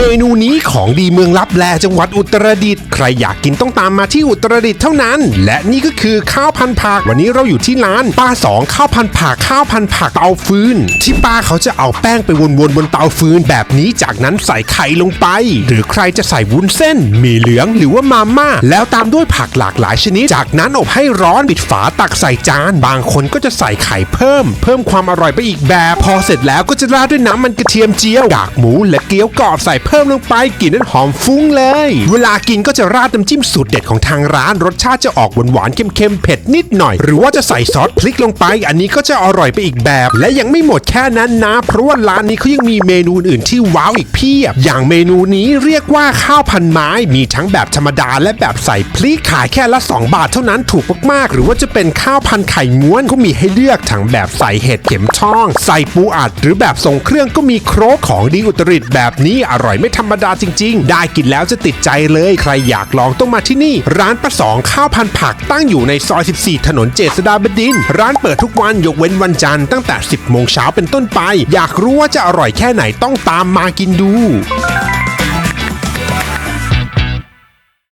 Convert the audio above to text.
เมนูนี้ของดีเมืองลับแลจังหวัดอุตรดิตถ์ใครอยากกินต้องตามมาที่อุตรดิตถ์เท่านั้น และนี่ก็คือข้าวพันผัก วันนี้เราอยู่ที่ร้านป้าสองข้าวพันผักข้าวพันผักเตาฟืน ที่ป้าเขาจะเอาแป้งไปวนๆบนเตาฟืนแบบนี้จากนั้นใส่ไข่ลงไป หรือใครจะใส่วุ้นเส้นหมีเหลืองหรือว่ามาม่าแล้วตามด้วยผักหลากหลายชนิด จากนั้นอบให้ร้อนปิดฝาตักใส่จาน บางคนก็จะใส่ไข่เพิ่ม เพิ่มความอร่อยไปอีกแบบ พอเสร็จแล้วก็จะราดด้วยน้ำมันกระเทียมเจียวกากหมูและเกี๊ยวกรอบใส่เพิ่มลงไปกลิ่นนั้นหอมฟุ้งเลย เวลากินก็จะราดน้ำจิ้มสูตรเด็ดของทางร้าน รสชาติจะออกหวานๆเค็มๆเผ็ดนิดหน่อย หรือว่าจะใส่ซอสพริกลงไป อันนี้ก็จะอร่อยไปอีกแบบ และยังไม่หมดแค่นั้นนะ เพราะว่าร้านนี้เขายังมีเมนูอื่นที่ว้าวอีกเพียบ อย่างเมนูนี้เรียกว่าข้าวพันไม้ มีทั้งแบบธรรมดาและแบบใส่พริกขายแค่ละ 2 บาทเท่านั้นถูกมากๆ หรือว่าจะเป็นข้าวพันไข่ม้วนก็มีให้เลือกทั้งแบบใส่เห็ดเข็มช่อง ใส่ปูอัด หรือแบบทรงเครื่องก็มีครบของดีอุตริตแบบนี้อร่อยไม่ธรรมดาจริง ๆ ได้กินแล้วจะติดใจเลย ใครอยากลองต้องมาที่นี่ ร้านป้าสองข้าวพันผักตั้งอยู่ในซอย 14 ถนนเจษฎาบดินร์ร้านเปิดทุกวันยกเว้นวันจันทร์ตั้งแต่ 10 โมงเช้าเป็นต้นไป อยากรู้ว่าจะอร่อยแค่ไหนต้องตามมากินดู